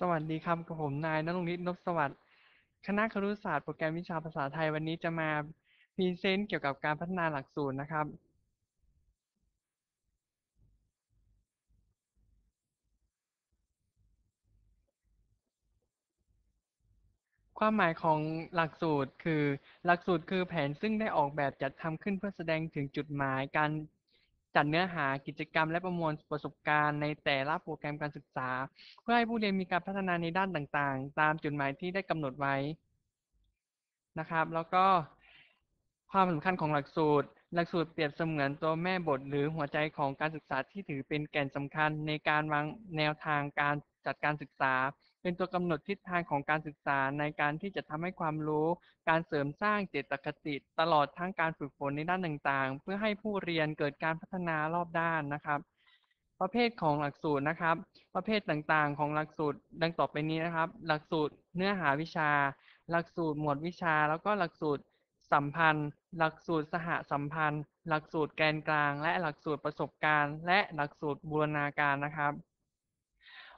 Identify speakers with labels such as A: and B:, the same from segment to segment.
A: สวัสดีครับกับผมนายณรงค์ฤทธิ์นพสวัสดิ์คณะครุศาสตร์โปรแกรมวิชาภาษาไทยวันนี้จะมาพรีเซนต์เกี่ยวกับการพัฒนาหลักสูตรนะครับ ความหมายของหลักสูตรคือ หลักสูตรคือแผนซึ่งได้ออกแบบจัดทำขึ้นเพื่อแสดงถึงจุดหมายการ จัดเนื้อหากิจกรรมและประมวลประสบการณ์ในแต่ละโปรแกรมการศึกษา เพื่อให้ผู้เรียนมีการพัฒนาในด้านต่างๆ ตามจุดหมายที่ได้กำหนดไว้นะครับ แล้วก็ความสำคัญของหลักสูตร หลักสูตรเปรียบเสมือนตัวแม่บทหรือหัวใจของการศึกษาที่ถือเป็นแก่นสำคัญในการวางแนวทางการจัดการศึกษา เป็นตัวกำหนดทิศทางของการศึกษาในการที่จะทำให้ความรู้ การเสริมสร้างเจตคติ ตลอดทั้งการฝึกฝนในด้านต่างๆ เพื่อให้ผู้เรียนเกิดการพัฒนารอบด้านนะครับ ประเภทของหลักสูตรนะครับ ประเภทต่างๆ ของหลักสูตรดังต่อไปนี้นะครับ หลักสูตรเนื้อหาวิชา หลักสูตรหมวดวิชา แล้วก็หลักสูตรสัมพันธ์ หลักสูตรสหสัมพันธ์ หลักสูตรแกนกลาง และหลักสูตรประสบการณ์ และหลักสูตรบูรณาการนะครับ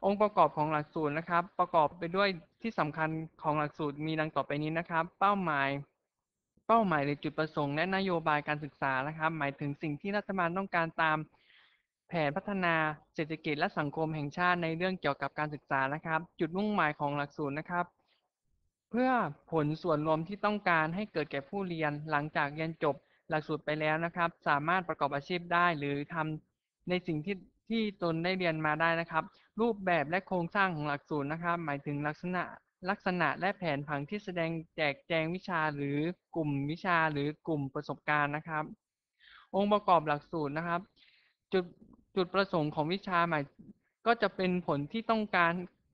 A: องค์ประกอบของหลักสูตรนะครับ ประกอบไปด้วยที่สำคัญของหลักสูตรมีดังต่อไปนี้นะครับ เป้าหมาย เป้าหมายหรือจุดประสงค์และนโยบายการศึกษานะครับ หมายถึงสิ่งที่รัฐบาลต้องการตามแผนพัฒนาเศรษฐกิจและสังคมแห่งชาติในเรื่องเกี่ยวกับการศึกษานะครับ จุดมุ่งหมายของหลักสูตรนะครับ เพื่อผลส่วนรวมที่ต้องการให้เกิดแก่ผู้เรียนหลังจากเรียนจบหลักสูตรไปแล้วนะครับ สามารถประกอบอาชีพได้หรือทำในสิ่งที่ที่ตนได้เรียนมาได้นะครับ รูปแบบและโครงสร้างของหลักสูตรนะครับ หมายถึงลักษณะลักษณะและแผนผังที่แสดงแจกแจงวิชาหรือกลุ่มวิชาหรือกลุ่มประสบการณ์นะครับ องค์ประกอบหลักสูตรนะครับ จุดจุดประสงค์ของวิชาหมายก็จะเป็นผลที่ต้องการ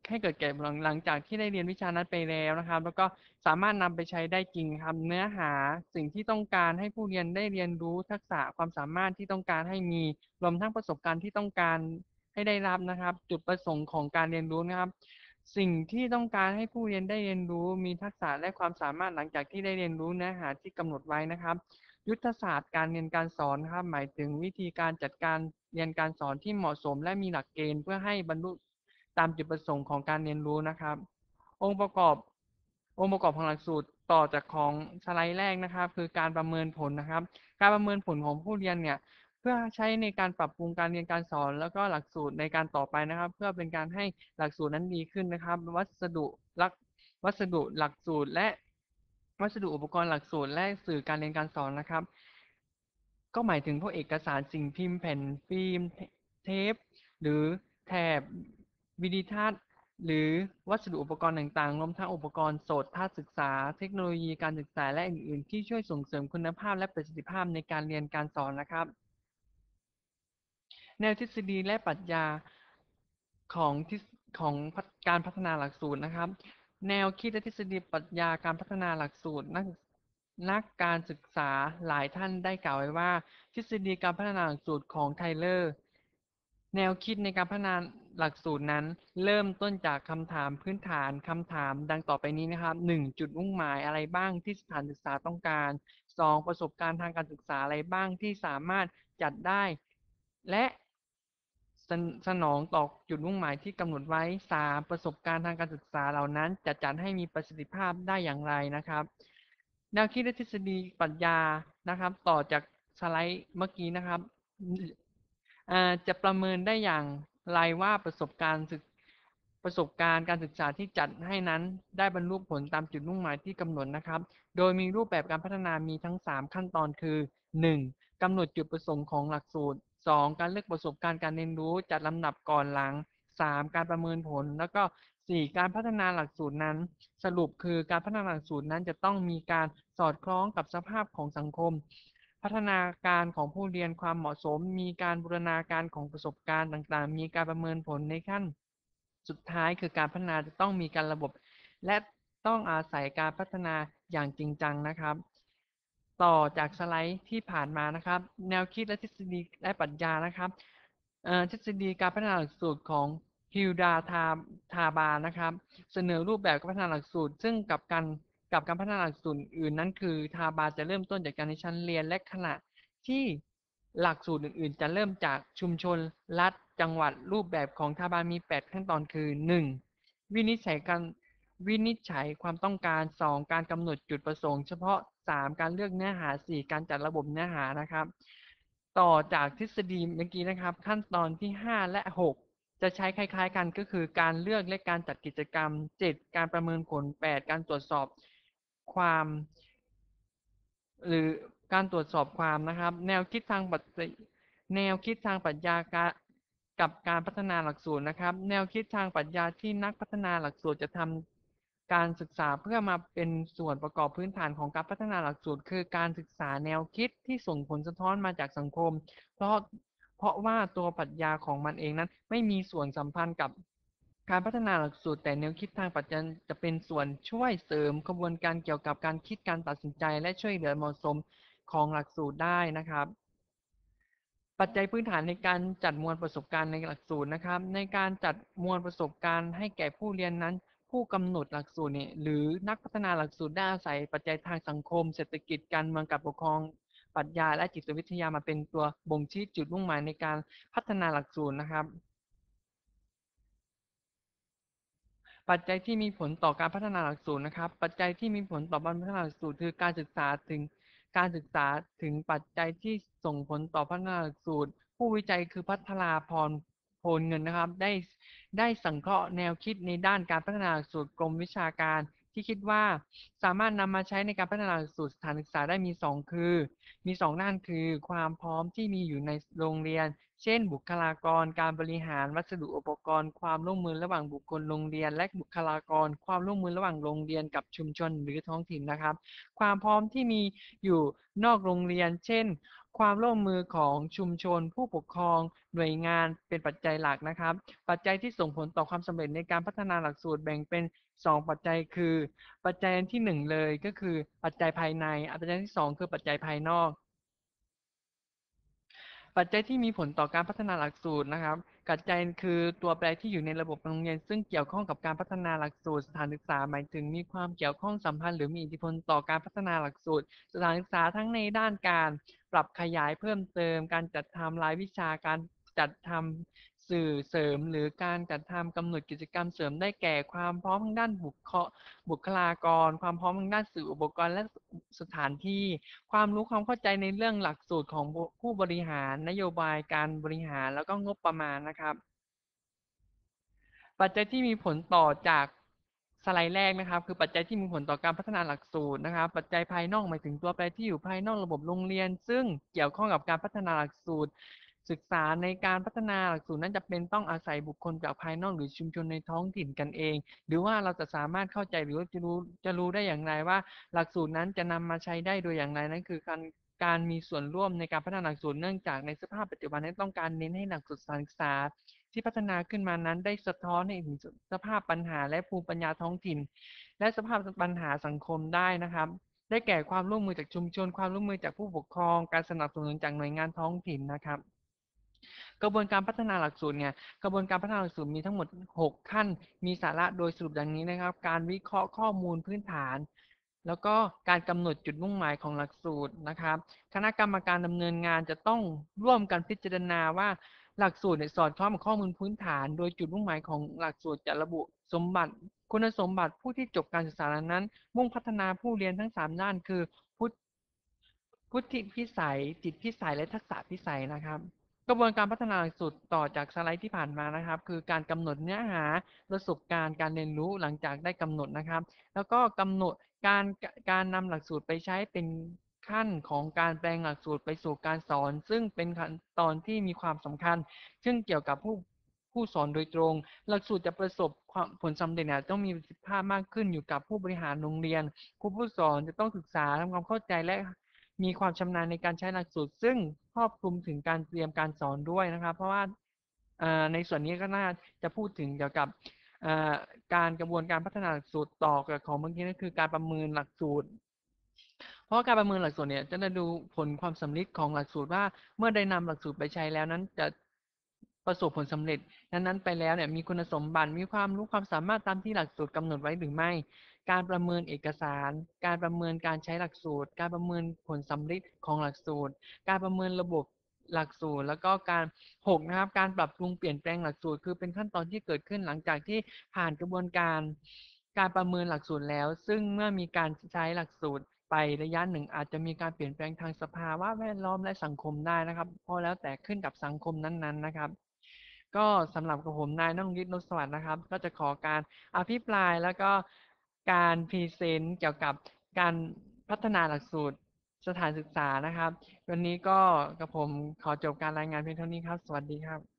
A: ให้เกิดแก่หลังหลังจากที่ได้เรียนวิชานั้นไปแล้วนะครับ แล้วก็สามารถนำไปใช้ได้จริงครับ เนื้อหาสิ่งที่ต้องการให้ผู้เรียนได้เรียนรู้ทักษะความสามารถที่ต้องการให้มีรวมทั้งประสบการณ์ที่ต้องการ ให้ได้รับนะครับ จุดประสงค์ของการเรียนรู้นะครับ สิ่งที่ต้องการให้ผู้เรียนได้เรียนรู้ มีทักษะและความสามารถหลังจากที่ได้เรียนรู้เนื้อหาที่กำหนดไว้นะครับ ยุทธศาสตร์การเรียนการสอนครับ หมายถึงวิธีการจัดการเรียนการสอนที่เหมาะสม และมีหลักเกณฑ์เพื่อให้บรรลุตามจุดประสงค์ของการเรียนรู้นะครับ องค์ประกอบ องค์ประกอบของหลักสูตรต่อจากของสไลด์แรกนะครับ คือการประเมินผลนะครับ การประเมินผลของผู้เรียนเนี่ย เพื่อใช้ในการปรับปรุงการเรียนการสอน แล้วก็หลักสูตรในการต่อไปนะครับ เพื่อเป็นการให้หลักสูตรนั้นดีขึ้นนะครับ วัสดุหลักวัสดุหลักสูตร และวัสดุอุปกรณ์หลักสูตรและสื่อการเรียนการสอนนะครับ ก็หมายถึงพวกเอกสารสิ่งพิมพ์แผ่นฟิล์มเทป หรือแถบวิดีทัศน์หรือวัสดุอุปกรณ์ต่างๆ รวมทั้งอุปกรณ์โสตทัศนศึกษา เทคโนโลยีการศึกษาและอื่น ๆ ที่ช่วยส่งเสริมคุณภาพและประสิทธิภาพในการเรียนการสอนนะครับ แนวทฤษฎีและปรัชญาของทิศของการพัฒนาหลักสูตรนะครับ แนวคิดและทฤษฎีปรัชญาการพัฒนาหลักสูตรนักนักการศึกษาหลายท่านได้กล่าวไว้ว่า ทฤษฎีการพัฒนาหลักสูตรของไทเลอร์ แนวคิดในการพัฒนาหลักสูตรนั้น เริ่มต้นจากคำถามพื้นฐานคำถามดังต่อไปนี้นะครับ 1. จุดมุ่งหมายอะไรบ้างที่สถานศึกษาต้องการ 2. ประสบการณ์ทางการศึกษาอะไรบ้างที่สามารถจัดได้ และ สนองต่อจุดมุ่งหมายที่กำหนดไว้ 3. ประสบการณ์ทางการศึกษาเหล่านั้นจะจัดให้มีประสิทธิภาพได้อย่างไรนะครับ แนวคิดและทฤษฎีปรัชญานะครับ ต่อจากสไลด์เมื่อกี้นะครับจะประเมินได้อย่างไรว่าประสบการณ์ศึกประสบการณ์การศึกษาที่จัดให้นั้นได้บรรลุผลตามจุดมุ่งหมายที่กำหนดนะครับ โดยมีรูปแบบการพัฒนามีทั้ง 3 ขั้นตอนคือ 1. กำหนดจุดประสงค์ของหลักสูตร 2. การเลือกประสบการณ์การเรียนรู้จัดลำดับก่อนหลัง 3. การประเมินผล แล้วก็ 4. การพัฒนาหลักสูตรนั้น สรุปคือการพัฒนาหลักสูตรนั้นจะต้องมีการสอดคล้องกับสภาพของสังคม พัฒนาการของผู้เรียนความเหมาะสม มีการบูรณาการของประสบการณ์ต่างๆ มีการประเมินผลในขั้น สุดท้ายคือการพัฒนาจะต้องมีการระบบ และต้องอาศัยการพัฒนาอย่างจริงจังนะครับ ต่อจากสไลด์ที่ผ่านมานะครับ แนวคิดและทฤษฎีและปรัชญานะครับทฤษฎีการพัฒนาหลักสูตรของฮิลดาทาทาบานะครับ เสนอรูปแบบการพัฒนาหลักสูตร ซึ่งกับการกับการพัฒนาหลักสูตรอื่นนั้นคือทาบาจะเริ่มต้นจากการในชั้นเรียนและขณะที่หลักสูตรอื่น ๆ จะเริ่มจากชุมชนรัฐจังหวัดรูปแบบของทาบามี 8 ขั้นตอนคือ 1. วินิจฉัยการวินิจฉัยความต้องการ 2 การกำหนดจุดประสงค์เฉพาะ 3 การเลือกเนื้อหา 4 การจัดระบบเนื้อหานะครับ ต่อจากทฤษฎีเมื่อกี้นะครับ ขั้นตอนที่ 5 และ 6 จะใช้คล้าย ๆ กันก็คือการเลือกและการจัดกิจกรรม 7 การประเมินผล 8 การตรวจสอบความ หรือการตรวจสอบความนะครับ แนวคิดทางปรัชแนวคิดทางปรัชญาการกับการพัฒนาหลักสูตรนะครับ แนวคิดทางปรัชญาที่นักพัฒนาหลักสูตรจะทำ การศึกษาเพื่อมาเป็นส่วนประกอบพื้นฐานของการพัฒนาหลักสูตร คือการศึกษาแนวคิดที่ส่งผลสะท้อนมาจากสังคม เพราะเพราะว่าตัวปรัชญาของมันเองนั้น ไม่มีส่วนสัมพันธ์กับการพัฒนาหลักสูตร แต่แนวคิดทางปรัชญาจะเป็นส่วนช่วยเสริมกระบวนการเกี่ยวกับการคิดการตัดสินใจ และช่วยเหลือเหมาะสมของหลักสูตรได้นะครับปัจจัยพื้นฐานในการจัดมวลประสบการณ์ในหลักสูตรนะครับ ในการจัดมวลประสบการณ์ให้แก่ผู้เรียนนั้น ผู้กำหนดหลักสูตรเนี่ยหรือนักพัฒนาหลักสูตรได้อาศัยปัจจัยทางสังคม เศรษฐกิจการเมืองการปกครองปรัชญาและจิตวิทยามาเป็นตัวบ่งชี้จุดมุ่งหมายในการพัฒนาหลักสูตรนะครับ ปัจจัยที่มีผลต่อการพัฒนาหลักสูตรนะครับ ปัจจัยที่มีผลต่อการพัฒนาหลักสูตรคือการศึกษาถึงการศึกษาถึงปัจจัยที่ส่งผลต่อพัฒนาหลักสูตร ผู้วิจัยคือพัฒนาพร โพนเงินนะครับ ได้ได้สังเคราะห์แนวคิดในด้านการพัฒนาสูตรกรมวิชาการ ที่คิดว่าสามารถนำมาใช้ในการพัฒนาหลักสูตรสถานศึกษาได้มี 2 คือ มี 2 ด้านคือ ความพร้อมที่มีอยู่ในโรงเรียน เช่น บุคลากร การบริหารวัสดุอุปกรณ์ ความร่วมมือระหว่างบุคคลโรงเรียน และบุคลากร ความร่วมมือระหว่างโรงเรียนกับชุมชนหรือท้องถิ่นนะครับ ความพร้อมที่มีอยู่นอกโรงเรียน เช่น ความร่วมมือของชุมชน ผู้ปกครอง หน่วยงานเป็นปัจจัยหลักนะครับ ปัจจัยที่ส่งผลต่อความสำเร็จในการพัฒนาหลักสูตรแบ่งเป็น 2ปัจจัยคือ ปัจจัยที่1เลยก็คือปัจจัยภายในปัจจัยที่2คือปัจจัยภายนอก ปัจจัยที่มีผลต่อการพัฒนาหลักสูตรนะครับปัจจัยคือตัวแปรที่อยู่ในระบบโรงเรียน ซึ่งเกี่ยวข้องกับการพัฒนาหลักสูตรสถานศึกษาหมายถึงมีความเกี่ยวข้องสัมพันธ์หรือมีอิทธิพลต่อการพัฒนาหลักสูตรสถานศึกษาทั้งในด้านการ ปรับขยายเพิ่มเติม การจัดทำรายวิชาการจัดทำ สื่อเสริมหรือการจัดทำกำหนดกิจกรรมเสริมได้แก่ความพร้อมทางด้านบุคบุคลากร ความพร้อมทางด้านสื่ออุปกรณ์และสถานที่ ความรู้ความเข้าใจในเรื่องหลักสูตรของผู้บริหารนโยบายการบริหารแล้วก็งบประมาณนะครับ ปัจจัยที่มีผลต่อจากสไลด์แรกนะครับ คือปัจจัยที่มีผลต่อการพัฒนาหลักสูตรนะครับ ปัจจัยภายนอกหมายถึงตัวแปรที่อยู่ภายนอกระบบโรงเรียน ซึ่งเกี่ยวข้องกับการพัฒนาหลักสูตร ศึกษาในการพัฒนาหลักสูตรนั้นจะเป็นต้องอาศัยบุคคลจากภายนอกหรือชุมชนในท้องถิ่นกันเอง หรือว่าเราจะสามารถเข้าใจหรือจะรู้จะรู้ได้อย่างไรว่า หลักสูตรนั้นจะนำมาใช้ได้โดยอย่างไรนั่นคือการการมีส่วนร่วมในการพัฒนาหลักสูตรเนื่องจากในสภาพปัจจุบันนี้ต้องการเน้นให้หลักสูตรการศึกษา ที่พัฒนาขึ้นมานั้นได้สะท้อนให้ถึงสภาพปัญหาและภูมิปัญญาท้องถิ่น และสภาพปัญหาสังคมได้นะครับ ได้แก่ความร่วมมือจากชุมชน ความร่วมมือจากผู้ปกครอง การสนับสนุนจากหน่วยงานท้องถิ่นนะครับ กระบวนการพัฒนาหลักสูตรเนี่ยกระบวนการพัฒนาหลักสูตรมีทั้งหมด 6 ขั้น มีสาระโดยสรุปดังนี้นะครับ การวิเคราะห์ข้อมูลพื้นฐาน แล้วก็การกำหนดจุดมุ่งหมายของหลักสูตรนะครับ คณะกรรมการดำเนินงานจะต้องร่วมกันพิจารณาว่าหลักสูตรสอดคล้องกับข้อมูลพื้นฐาน โดยจุดมุ่งหมายของหลักสูตรจะระบุสมบัติ คุณสมบัติผู้ที่จบการศึกษานั้น มุ่งพัฒนาผู้เรียนทั้ง 3 ด้านคือพุทพุทธิพิสัย จิตพิสัยและทักษะพิสัยนะครับ กระบวนการพัฒนาหลักสูตรต่อจากสไลด์ที่ผ่านมานะครับ คือการกำหนดเนื้อหาประสบการณ์การเรียนรู้หลังจากได้กำหนดนะครับ แล้วก็กำหนดการการนำหลักสูตรไปใช้เป็นขั้นของการแปลงหลักสูตรไปสู่การสอน ซึ่งเป็นขั้นตอนที่มีความสำคัญ ซึ่งเกี่ยวกับผู้ผู้สอนโดยตรง หลักสูตรจะประสบความผลสำเร็จเนี่ยต้องมีประสิทธิภาพมากขึ้นอยู่กับผู้บริหารโรงเรียน ครูผู้สอนจะต้องศึกษาทำความเข้าใจและ มีความชำนาญในการใช้หลักสูตร ซึ่งครอบคลุมถึงการเตรียมการสอนด้วยนะครับ เพราะว่าในส่วนนี้ก็น่าจะพูดถึงเกี่ยวกับการกระบวนการพัฒนาหลักสูตรต่อกับของเมื่อกี้นั่นคือการประเมินหลักสูตร เพราะการประเมินหลักสูตรเนี่ยจะได้ดูผลความสำเร็จของหลักสูตรว่าเมื่อได้นำหลักสูตรไปใช้แล้วนั้นจะประสบผลสำเร็จนั้นๆไปแล้วเนี่ยมีคุณสมบัติมีความรู้ความสามารถตามที่หลักสูตรกำหนดไว้หรือไม่ การประเมินเอกสาร การประเมินการใช้หลักสูตร การประเมินผลสำเร็จของหลักสูตร การประเมินระบบหลักสูตร แล้วก็การหกนะครับ การปรับปรุงเปลี่ยนแปลงหลักสูตร คือเป็นขั้นตอนที่เกิดขึ้นหลังจากที่ผ่านกระบวนการการประเมินหลักสูตรแล้ว ซึ่งเมื่อมีการใช้หลักสูตรไประยะหนึ่งอาจจะมีการเปลี่ยนแปลงทางสภาวะแวดล้อมและสังคมได้นะครับเพราะแล้วแต่ขึ้นกับสังคมนั้นๆนะครับ ก็สำหรับกับผมนายนรงฤทธิ์นสวัสดิ์นะครับ ก็จะขอการอภิปรายแล้วก็ การพรีเซนต์เกี่ยวกับการพัฒนาหลักสูตรสถานศึกษานะครับ วันนี้ก็กับผมขอจบการรายงานเพียงเท่านี้ครับ สวัสดีครับ